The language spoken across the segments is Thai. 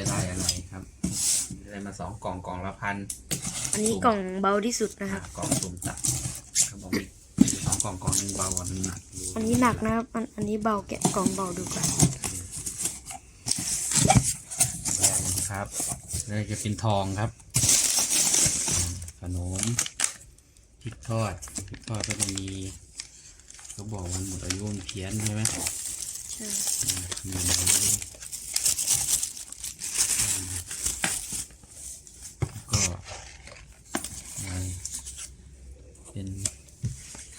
จะได้อะไรครับได้มาสองกล่องกล่องละพันอันนี้กล่องเบาที่สุดนะครับ กล่องสุ่มตัดเขาบอกมีมีสองกล่องกล่องหนึงเบากว่าหนึงหนักอยู่อันนี้หนักนะครับ อันอันนี้เบาแกะกล่องเบาดูก่อนแรงนะครับแล้วจะเป็นทองครับ ขนมพริกทอดพริกทอดก็จะมีเขาบอกวันหมดอายุมันเพี้ยนใช่ไหมใช่ มีอะไรไม่รู้อืมแล้วก็อะไร เป็น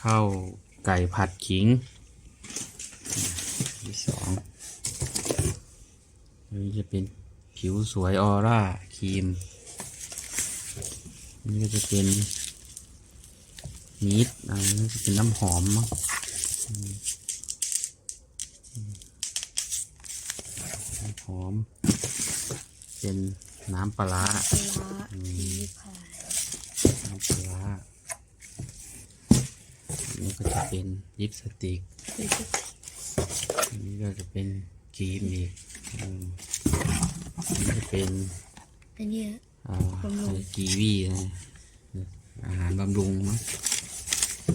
ข้าวไก่ผัดขิง ที่สองอันนี้จะเป็นผิวสวยออร่าครีมอันนี้ก็จะเป็นมีดอันนี้จะเป็นน้ำหอมมั้งน้ำหอม เป็นน้ำปลาร้าปลาร้าผีพายน้ำปลาร้าอันนี้ก็จะ เป็นลิปสติกผีพายอันนี้ก็จะเป็นครีมอีกอืมอันนี้จะเป็นอันเนี้ยอ่าบำรุง กีวีนะอาหารบำรุงมั้ง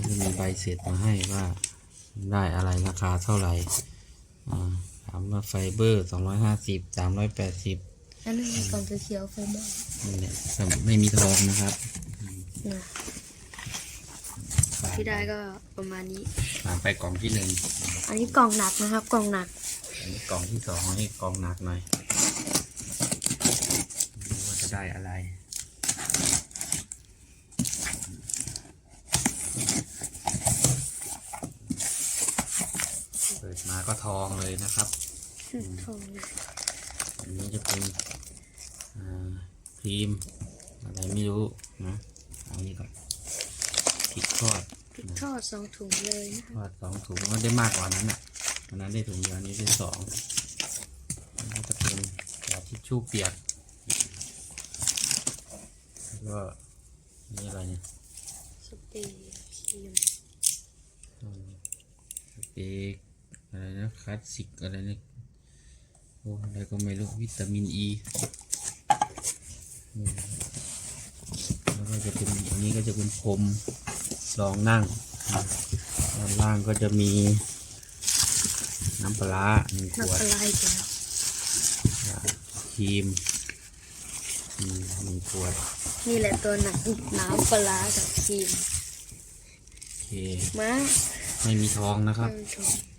จะมีใบเสร็จมาให้ว่า ได้อะไรราคาเท่าไหร่อ่าถามว่าไฟเบอร์สองร้อยห้าสิบสามร้อยแปดสิบอันนี้กล่องเขียวๆไฟบอลนี่แหละแต่ไม่มีทองนะครับ นะ ที่ได้ก็ประมาณนี้ผ่านไปกล่องที่หนึ่งอันนี้กล่องหนักนะครับ กล่องหนัก อันนี้กล่องที่สองอันนี้กล่องหนักหน่อยดูว่าจะได้อะไร เปิดมาก็ทองเลยนะครับทองเลยอันนี้จะเป็นอ่าครีมอะไรไม่รู้นะเอานี้ก่อนพริกทอด พริกทอดสองถุงเลยนะทอดสองถุงก็ได้มากกว่านั้นอะอันนั้นได้ถุงเดียวอันนี้ได้สองอันนี้จะเป็นกระดาษทิชชู่เปียกแล้วก็นี่อะไรเนี่ยสเปรย์ครีมอืมสเปรย์อะไรนะคลาสสิกอะไรเนี่ยโอ้อะไรก็ไม่รู้วิตามินอีอืมแล้วก็จะเป็นอันนี้ก็จะเป็นพรม รองนั่งนะด้านล่างก็จะมี น้ำปลาร้าหนึ่งขน้ำวดปลาไหลแก้วครีมอืมหนึ่งขวด นี่แหละตัวหนักน้ำปลาร้ากับครีมโอเคมาไม่มีทองนะครับท่านผู้ชม